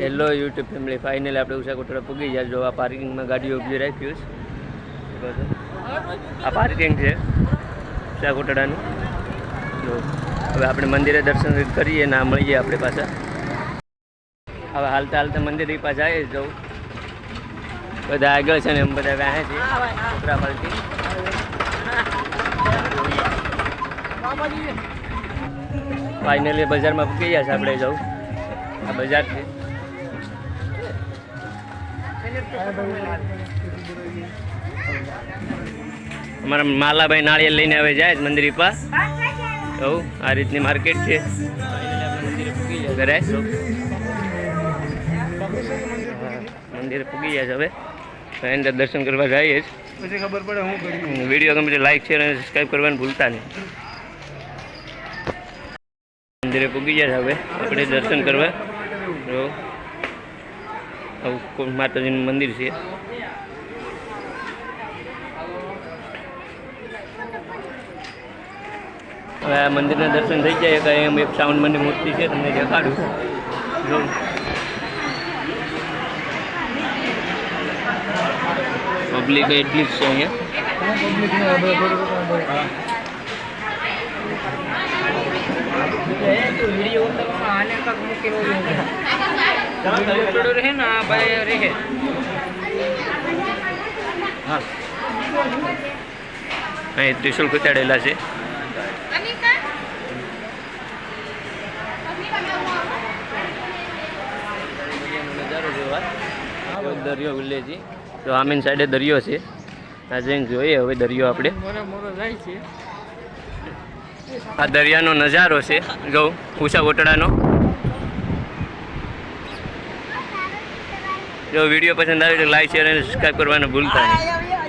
Hello YouTube family final આપણે ઉષા કોટડા પૂગી જાય જો પાર્કિંગમાં ગાડીઓ ઊભી રાખ્યું છે. આ પાર્કિંગ છે ઉષા કોટડાનું હવે આપણે મંદિરે દર્શન કરીએ ના મળીએ આપણે પાછા. હવે હાલતા હાલતા મંદિર પાછા આવી જવું. બધા આગળ છે ને એમ બધા વ્યાહે છે. છોકરા પાર્ટી ફાઇનલી બજારમાં પૂકી ગયા છે આપણે જવું. આ બજાર છે. અમારા માલાભાઈ નાળિયેર લઈને આવે જાય મંદિર પા. કહું આ રીતની માર્કેટ છે. મંદિરે પૂગી જાય છે હવે. તો અંદર દર્શન કરવા જઈએ જ. પછી ખબર પડે હું વીડિયો ગમે લાઈક શેર અને સબસ્ક્રાઈબ કરવાનું ભૂલતા નહીં. મંદિરે પૂગી જાય છે હવે. આપણે દર્શન કરવા. માતાજીનું મંદિર છે. હવે આ મંદિરના દર્શન થઈ જાય કે એમ એક શ્રાવણ મનની મૂર્તિ છે, તમને દેખાડું. જો. પબ્લિક એટલી જ છે અહીંયા. થોડું રહે હા. અહીં ત્રિશુલ કુતાડેલા છે. દરિયો વિલેજી. તો આમીન સાઈડે દરિયો છે. આ જઈને જોઈએ હવે દરિયો આપણે. આ દરિયાનો નજારો છે. જો ઉષા વોટડાનો જો વીડિયો પસંદ આવે તો લાઈક શેર અને સબસ્ક્રાઈબ કરવાનું ભૂલતા નહીં.